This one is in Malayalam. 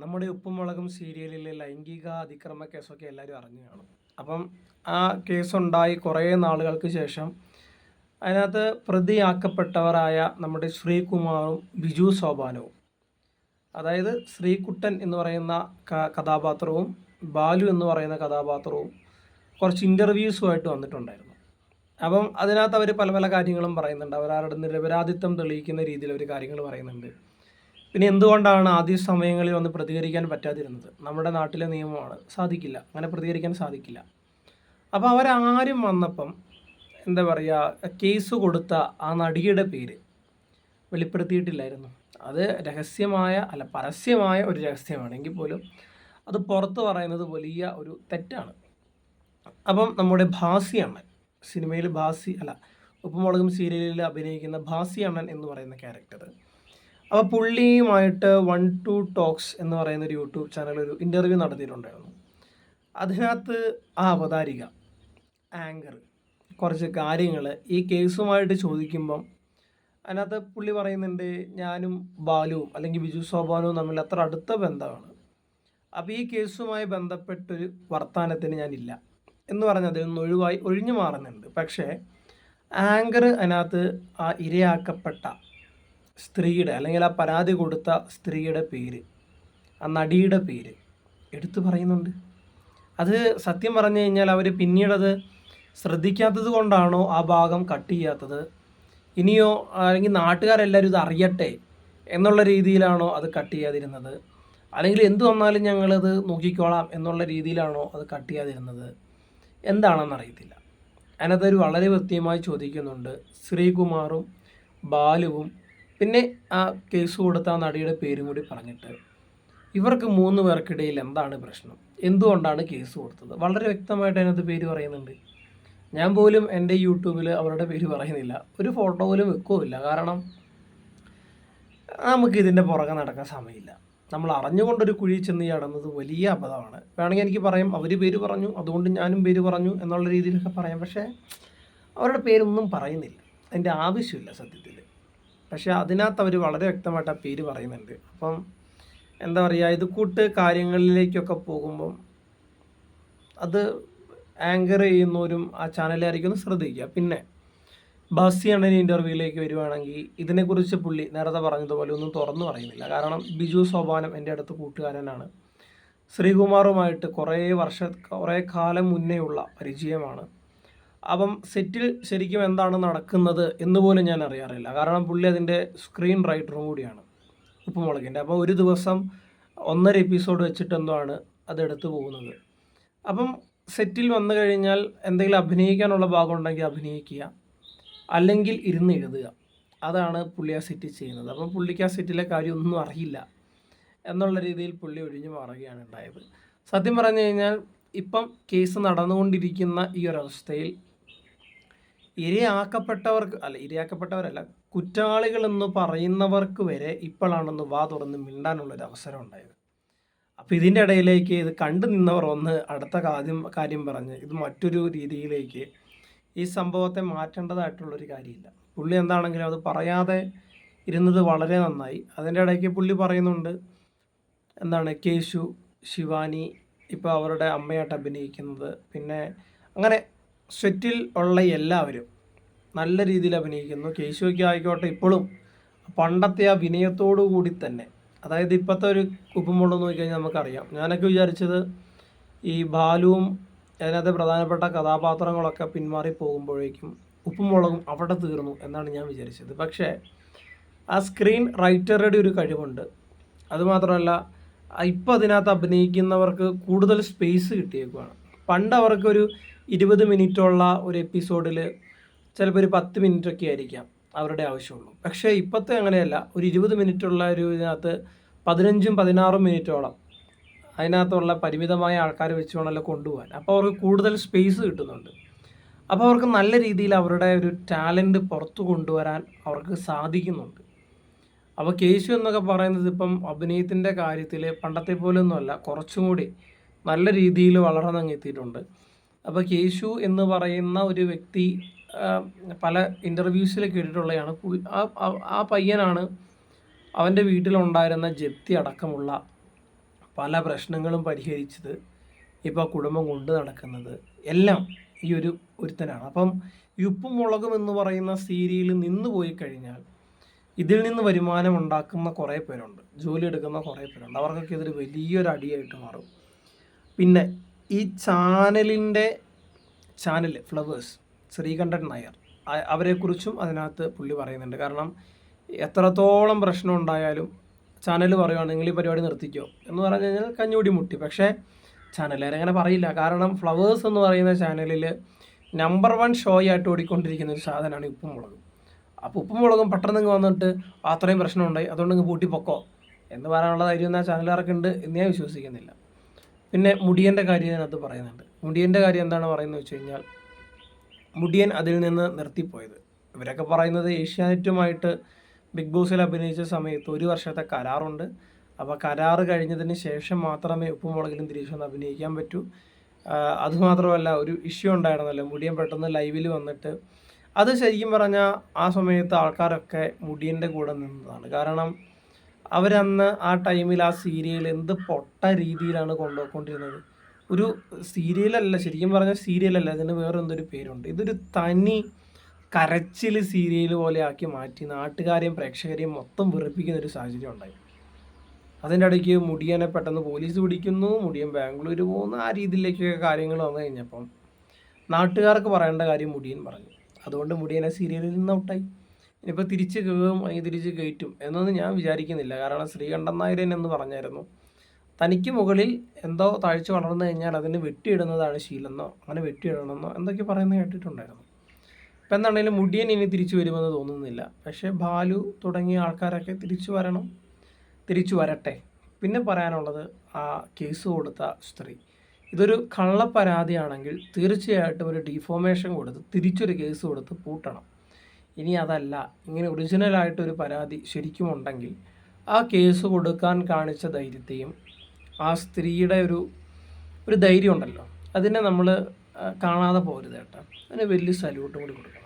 നമ്മുടെ ഉപ്പും മുളകും സീരിയലിലെ ലൈംഗിക അതിക്രമ കേസൊക്കെ എല്ലാവരും അറിഞ്ഞു കാണും. അപ്പം ആ കേസുണ്ടായി കുറേ നാളുകൾക്ക് ശേഷം അതിനകത്ത് പ്രതിയാക്കപ്പെട്ടവരായ നമ്മുടെ ശ്രീകുമാറും ബിജു സോപാനവും അതായത് ശ്രീകുട്ടൻ എന്ന് പറയുന്ന കഥാപാത്രവും ബാലു എന്ന് പറയുന്ന കഥാപാത്രവും കുറച്ച് ഇന്റർവ്യൂസുമായിട്ട് വന്നിട്ടുണ്ടായിരുന്നു. അപ്പം അതിനകത്ത് അവർ പല പല കാര്യങ്ങളും പറയുന്നുണ്ട്. അവരവരുടെ നിരപരാധിത്വം തെളിയിക്കുന്ന രീതിയിൽ അവർ കാര്യങ്ങൾ പറയുന്നുണ്ട്. പിന്നെ എന്തുകൊണ്ടാണ് ആദ്യ സമയങ്ങളിൽ ഒന്ന് പ്രതികരിക്കാൻ പറ്റാതിരുന്നത്? നമ്മുടെ നാട്ടിലെ നിയമമാണ്. സാധിക്കില്ല. അങ്ങനെ പ്രതികരിക്കാൻ സാധിക്കില്ല. അപ്പോൾ അവരാരും വന്നപ്പം എന്താ പറയുക കേസ് കൊടുത്ത ആ നടിയുടെ പേര് വെളിപ്പെടുത്തിയിട്ടില്ലായിരുന്നു. അത് രഹസ്യമായ അല്ല പരസ്യമായ ഒരു രഹസ്യമാണെങ്കിൽ പോലും അത് പുറത്ത് പറയുന്നത് വലിയ ഒരു തെറ്റാണ്. അപ്പം നമ്മുടെ ഭാസി അണ്ണൻ സിനിമയിൽ ഭാസി അല്ല ഉപ്പുമുളകും സീരിയലിൽ അഭിനയിക്കുന്ന ഭാസി അണ്ണൻ എന്ന് പറയുന്ന ക്യാരക്ടർ അപ്പോൾ പുള്ളിയുമായിട്ട് വൺ ടു ടോക്സ് എന്ന് പറയുന്ന ഒരു യൂട്യൂബ് ചാനൽ ഒരു ഇന്റർവ്യൂ നടത്തിയിട്ടുണ്ടായിരുന്നു. അതിനകത്ത് ആ അവതാരിക ആങ്കർ കുറച്ച് കാര്യങ്ങൾ ഈ കേസുമായിട്ട് ചോദിക്കുമ്പം അതിനകത്ത് പുള്ളി പറയുന്നുണ്ട് ഞാനും ബാലുവും അല്ലെങ്കിൽ ബിജു സോപാനവും തമ്മിൽ അത്ര അടുത്ത ബന്ധമാണ്. അപ്പോൾ ഈ കേസുമായി ബന്ധപ്പെട്ടൊരു വർത്തമാനത്തിന് ഞാനില്ല എന്ന് പറഞ്ഞ് അതിൽ നിന്ന് ഒഴിവായി ഒഴിഞ്ഞു മാറുന്നുണ്ട്. പക്ഷേ ആങ്കർ അതിനകത്ത് ആ ഇരയാക്കപ്പെട്ട സ്ത്രീയുടെ അല്ലെങ്കിൽ ആ പരാതി കൊടുത്ത സ്ത്രീയുടെ പേര് ആ നടിയുടെ പേര് എടുത്തു പറയുന്നുണ്ട്. അത് സത്യം പറഞ്ഞു കഴിഞ്ഞാൽ അവർ പിന്നീടത് ശ്രദ്ധിക്കാത്തത് കൊണ്ടാണോ ആ ഭാഗം കട്ട് ചെയ്യാത്തത്? ഇനിയോ അല്ലെങ്കിൽ നാട്ടുകാരെല്ലാവരും ഇത് അറിയട്ടെ എന്നുള്ള രീതിയിലാണോ അത് കട്ട് ചെയ്യാതിരുന്നത്? അല്ലെങ്കിൽ എന്തു വന്നാലും ഞങ്ങളത് നോക്കിക്കോളാം എന്നുള്ള രീതിയിലാണോ അത് കട്ട് ചെയ്യാതിരുന്നത്? എന്താണെന്ന് അറിയത്തില്ല. അതിനകത്തൊരു വളരെ കൃത്യമായി ചോദിക്കുന്നുണ്ട്. ശ്രീകുമാറും ബാലുവും പിന്നെ ആ കേസ് കൊടുത്ത ആ നടിയുടെ പേരും കൂടി പറഞ്ഞിട്ട് ഇവർക്ക് മൂന്ന് പേർക്കിടയിൽ എന്താണ് പ്രശ്നം? എന്തുകൊണ്ടാണ് കേസ് കൊടുത്തത്? വളരെ വ്യക്തമായിട്ട് അതിനകത്ത് പേര് പറയുന്നുണ്ട്. ഞാൻ പോലും എന്റെ യൂട്യൂബിൽ അവരുടെ പേര് പറയുന്നില്ല. ഒരു ഫോട്ടോ പോലും വെക്കുമില്ല കാരണം നമുക്ക് ഇതിന്റെ പുറകെ നടക്കാൻ സമയമില്ല. നമ്മൾ അറിഞ്ഞുകൊണ്ടൊരു കുഴി ചെന്ന് ചടന്നത് വലിയ അബദ്ധമാണ്. വേണമെങ്കിൽ എനിക്ക് പറയാം അവർ പേര് പറഞ്ഞു അതുകൊണ്ട് ഞാനും പേര് പറഞ്ഞു എന്നുള്ള രീതിയിലൊക്കെ പറയാം. പക്ഷേ അവരുടെ പേരൊന്നും പറയുന്നില്ല. അതിന്റെ ആവശ്യമില്ല സത്യത്തിൽ. പക്ഷേ അതിനകത്ത് അവർ വളരെ വ്യക്തമായിട്ട് ആ പേര് പറയുന്നുണ്ട്. അപ്പം എന്താ പറയുക ഇത് കൂട്ട് കാര്യങ്ങളിലേക്കൊക്കെ പോകുമ്പം അത് ആങ്കർ ചെയ്യുന്നവരും ആ ചാനലായിരിക്കും ഒന്ന് ശ്രദ്ധിക്കുക. പിന്നെ ബാസി അണ്ണൻ ഇന്റർവ്യൂയിലേക്ക് വരുവാണെങ്കിൽ ഇതിനെക്കുറിച്ച് പുള്ളി നേരത്തെ പറഞ്ഞതുപോലെ ഒന്നും തുറന്നു പറയുന്നില്ല. കാരണം ബിജു സോപാനം എന്റെ അടുത്ത് കൂട്ടുകാരനാണ്. ശ്രീകുമാറുമായിട്ട് കുറേ വർഷ കുറേ കാലം മുന്നേയുള്ള പരിചയമാണ്. അപ്പം സെറ്റിൽ ശരിക്കും എന്താണ് നടക്കുന്നത് എന്ന് പോലും ഞാൻ അറിയാറില്ല. കാരണം പുള്ളി അതിന്റെ സ്ക്രീൻ റൈറ്ററും കൂടിയാണ് ഉപ്പുമുളകിന്റെ. അപ്പോൾ ഒരു ദിവസം ഒന്നര എപ്പിസോഡ് വെച്ചിട്ട് എന്തോ ആണ് അത് പോകുന്നത്. അപ്പം സെറ്റിൽ വന്നു കഴിഞ്ഞാൽ എന്തെങ്കിലും അഭിനയിക്കാനുള്ള ഭാഗം ഉണ്ടെങ്കിൽ അഭിനയിക്കുക അല്ലെങ്കിൽ ഇരുന്ന് എഴുതുക. അതാണ് പുള്ളി ആ സെറ്റിൽ ചെയ്യുന്നത്. അപ്പം പുള്ളിക്ക് ആ സെറ്റിലെ കാര്യമൊന്നും അറിയില്ല എന്നുള്ള രീതിയിൽ പുള്ളി ഒഴിഞ്ഞു മാറുകയാണ് ഉണ്ടായത്. സത്യം പറഞ്ഞു കഴിഞ്ഞാൽ ഇപ്പം കേസ് നടന്നുകൊണ്ടിരിക്കുന്ന ഈ ഒരവസ്ഥയിൽ ഇരയാക്കപ്പെട്ടവർക്ക് അല്ല ഇരയാക്കപ്പെട്ടവരല്ല കുറ്റവാളികൾ എന്ന് പറയുന്നവർക്ക് വരെ ഇപ്പോഴാണെന്ന് വാ തുറന്ന് മിണ്ടാനുള്ളൊരു അവസരം ഉണ്ടായത്. അപ്പോൾ ഇതിന്റെ ഇടയിലേക്ക് ഇത് കണ്ടു നിന്നവർ ഒന്ന് അടുത്ത കാര്യം കാര്യം പറഞ്ഞ് ഇത് മറ്റൊരു രീതിയിലേക്ക് ഈ സംഭവത്തെ മാറ്റേണ്ടതായിട്ടുള്ളൊരു കാര്യമില്ല. പുള്ളി എന്താണെങ്കിലും അത് പറയാതെ ഇരുന്നത് വളരെ നന്നായി. അതിന്റെ ഇടയ്ക്ക് പുള്ളി പറയുന്നുണ്ട് എന്താണ് കേശു ശിവാനി ഇപ്പോൾ അവരുടെ അമ്മയായിട്ട് അഭിനയിക്കുന്നത്. പിന്നെ അങ്ങനെ സെറ്റിൽ ഉള്ള എല്ലാവരും നല്ല രീതിയിൽ അഭിനയിക്കുന്നു. കേശുവയ്ക്ക് ആയിക്കോട്ടെ ഇപ്പോഴും പണ്ടത്തെ ആ വിനയത്തോടു കൂടി തന്നെ. അതായത് ഇപ്പോഴത്തെ ഒരു കുപ്പുമുള്ള നോക്കിക്കഴിഞ്ഞാൽ നമുക്കറിയാം. ഞാനൊക്കെ വിചാരിച്ചത് ഈ ബാലുവും അതിനകത്തെ പ്രധാനപ്പെട്ട കഥാപാത്രങ്ങളൊക്കെ പിന്മാറി പോകുമ്പോഴേക്കും ഉപ്പുമുളകും അവിടെ തീർന്നു എന്നാണ് ഞാൻ വിചാരിച്ചത്. പക്ഷേ ആ സ്ക്രീൻ റൈറ്ററുടെ ഒരു കഴിവുണ്ട്. അതുമാത്രമല്ല ഇപ്പം അതിനകത്ത് അഭിനയിക്കുന്നവർക്ക് കൂടുതൽ സ്പേസ് കിട്ടിയേക്കുവാണ്. പണ്ട് അവർക്കൊരു ഇരുപത് മിനിറ്റുള്ള ഒരു എപ്പിസോഡിൽ ചിലപ്പോൾ ഒരു പത്ത് മിനിറ്റൊക്കെ ആയിരിക്കാം അവരുടെ ആവശ്യമുള്ളൂ. പക്ഷേ ഇപ്പോഴത്തെ അങ്ങനെയല്ല. ഒരു ഇരുപത് മിനിറ്റുള്ള ഒരു ഇതിനകത്ത് പതിനഞ്ചും പതിനാറും മിനിറ്റോളം അതിനകത്തുള്ള പരിമിതമായ ആൾക്കാർ വെച്ച് വേണമല്ലോ കൊണ്ടുപോകാൻ. അപ്പോൾ അവർക്ക് കൂടുതൽ സ്പേസ് കിട്ടുന്നുണ്ട്. അപ്പോൾ അവർക്ക് നല്ല രീതിയിൽ അവരുടെ ഒരു ടാലന്റ് പുറത്തു കൊണ്ടുവരാൻ അവർക്ക് സാധിക്കുന്നുണ്ട്. അപ്പോൾ കേശു എന്നൊക്കെ പറയുന്നത് ഇപ്പം അഭിനയത്തിന്റെ കാര്യത്തിൽ പണ്ടത്തെ പോലൊന്നുമല്ല കുറച്ചും കൂടി നല്ല രീതിയിൽ വളർന്നങ്ങ് എത്തിയിട്ടുണ്ട്. അപ്പോൾ കേശു എന്ന് പറയുന്ന ഒരു വ്യക്തി പല ഇന്റർവ്യൂസിൽ കേട്ടിട്ടുള്ളതാണ് ആ- പയ്യനാണ് അവന്റെ വീട്ടിലുണ്ടായിരുന്ന ജപ്തി അടക്കമുള്ള പല പ്രശ്നങ്ങളും പരിഹരിച്ചത് ഇപ്പോൾ കുടുംബം കൊണ്ട് നടക്കുന്നത്. എല്ലാം ഈ ഒരു ഒരുത്തനാണ്. അപ്പം ഉപ്പും മുളകും എന്ന് പറയുന്ന സീരിയൽ നിന്ന് പോയി കഴിഞ്ഞാൽ ഇതിൽ നിന്ന് വരുമാനം ഉണ്ടാക്കുന്ന കുറേ പേരുണ്ട്. ജോലി എടുക്കുന്ന കുറേ പേരുണ്ട്. അവർക്കൊക്കെ ഇതൊരു വലിയൊരു അടിയായിട്ട് മാറും. പിന്നെ ഈ ചാനലിന്റെ ചാനൽ ഫ്ലവേഴ്സ് ശ്രീകണ്ഠൻ നായർ അവരെക്കുറിച്ചും അതിനകത്ത് പുള്ളി പറയുന്നുണ്ട്. കാരണം എത്രത്തോളം പ്രശ്നം ഉണ്ടായാലും ചാനൽ പറയുകയാണ് നിങ്ങൾ ഈ പരിപാടി നിർത്തിക്കോ എന്ന് പറഞ്ഞു കഴിഞ്ഞാൽ കഞ്ഞൂടി മുട്ടി. പക്ഷേ ചാനലുകാർ അങ്ങനെ പറയില്ല. കാരണം ഫ്ലവേഴ്സ് എന്ന് പറയുന്ന ചാനലിൽ നമ്പർ വൺ ഷോ ആയിട്ട് ഓടിക്കൊണ്ടിരിക്കുന്ന ഒരു സാധനമാണ് ഉപ്പും മുളകും അപ്പോൾ ഉപ്പും മുളകും പെട്ടെന്ന് ഇങ്ങ് വന്നിട്ട് "ആ, അത്രയും പ്രശ്നമുണ്ടായി അതുകൊണ്ട് ഇങ്ങ് പൂട്ടിപ്പൊക്കോ എന്ന് പറയാനുള്ള ധൈര്യം ചാനലുകാർക്കുണ്ട് എന്ന് ഞാൻ വിശ്വസിക്കുന്നില്ല. പിന്നെ മുടിയന്റെ കാര്യം അതിനകത്ത് പറയുന്നുണ്ട്. മുടിയന്റെ കാര്യം എന്താണ് പറയുന്നത് വെച്ച് കഴിഞ്ഞാൽ മുടിയൻ അതിൽ നിന്ന് നിർത്തിപ്പോയത്. ഇവരൊക്കെ പറയുന്നത് ഏഷ്യാനെറ്റുമായിട്ട് ബിഗ് ബോസിൽ അഭിനയിച്ച സമയത്ത് ഒരു വർഷത്തെ കരാറുണ്ട്. അപ്പോൾ കരാറ് കഴിഞ്ഞതിന് ശേഷം മാത്രമേ ഉപ്പുമുളകിലും തിരിച്ചു വന്ന് അഭിനയിക്കാൻ പറ്റൂ. അതുമാത്രമല്ല ഒരു ഇഷ്യൂ ഉണ്ടായിരുന്നല്ലോ. മുടിയൻ പെട്ടെന്ന് ലൈവിൽ വന്നിട്ട് അത് ശരിക്കും പറഞ്ഞാൽ ആ സമയത്ത് ആൾക്കാരൊക്കെ മുടിയന്റെ കൂടെ നിന്നതാണ്. കാരണം അവരന്ന് ആ ടൈമിൽ ആ സീരിയൽ എന്ത് പൊട്ട രീതിയിലാണ് കൊണ്ടുപോയിക്കൊണ്ടിരുന്നത് ഒരു സീരിയലല്ല ശരിക്കും പറഞ്ഞാൽ സീരിയലല്ല അതിന് വേറെ എന്തൊരു പേരുണ്ട്. ഇതൊരു തനി കരച്ചിൽ സീരിയൽ പോലെ ആക്കി മാറ്റി നാട്ടുകാരെയും പ്രേക്ഷകരെയും മൊത്തം വെറുപ്പിക്കുന്ന ഒരു സാഹചര്യം ഉണ്ടായി. അതിന്റെ ഇടയ്ക്ക് മുടിയനെ പെട്ടെന്ന് പോലീസ് പിടിക്കുന്നു മുടിയൻ ബാംഗ്ലൂർ പോകുന്നു ആ രീതിയിലേക്കൊക്കെ കാര്യങ്ങൾ വന്നു കഴിഞ്ഞപ്പം നാട്ടുകാർക്ക് പറയേണ്ട കാര്യം മുടിയൻ പറഞ്ഞു. അതുകൊണ്ട് മുടിയനെ സീരിയലിൽ നിന്ന് ഔട്ടായി. ഇനിയിപ്പോൾ തിരിച്ച് കയറും അല്ലെങ്കിൽ തിരിച്ച് കയറ്റും എന്നൊന്നും ഞാൻ വിചാരിക്കുന്നില്ല. കാരണം ശ്രീകണ്ഠൻ നായരൻ എന്ന് പറഞ്ഞായിരുന്നു. തനിക്ക് മുകളിൽ എന്തോ താഴ്ച വളർന്നു കഴിഞ്ഞാൽ അതിന് വെട്ടിയിടുന്നതാണ് ശീലെന്നോ അങ്ങനെ വെട്ടിയിടണമെന്നോ എന്തൊക്കെ പറയുന്നത് കേട്ടിട്ടുണ്ടായിരുന്നു. ഇപ്പം എന്താണെങ്കിലും മുടിയൻ ഇനി തിരിച്ചു വരുമെന്ന് തോന്നുന്നില്ല. പക്ഷേ ബാലു തുടങ്ങിയ ആൾക്കാരൊക്കെ തിരിച്ചു വരണം തിരിച്ചു വരട്ടെ. പിന്നെ പറയാനുള്ളത് ആ കേസ് കൊടുത്ത സ്ത്രീ. ഇതൊരു കള്ളപ്പരാതിയാണെങ്കിൽ തീർച്ചയായിട്ടും ഒരു ഡിഫോമേഷൻ കൊടുത്ത് തിരിച്ചൊരു കേസ് കൊടുത്ത് പൂട്ടണം. ഇനി അതല്ല. ഇങ്ങനെ ഒറിജിനലായിട്ടൊരു പരാതി ശരിക്കും ഉണ്ടെങ്കിൽ ആ കേസ് കൊടുക്കാൻ കാണിച്ച ധൈര്യത്തെയും ആ സ്ത്രീയുടെ ഒരു ഒരു ധൈര്യം ഉണ്ടല്ലോ അതിനെ നമ്മൾ കാണാതെ പോരുത് കേട്ടോ. അതിന് വലിയ സല്യൂട്ടും കൂടി കൊടുക്കണം.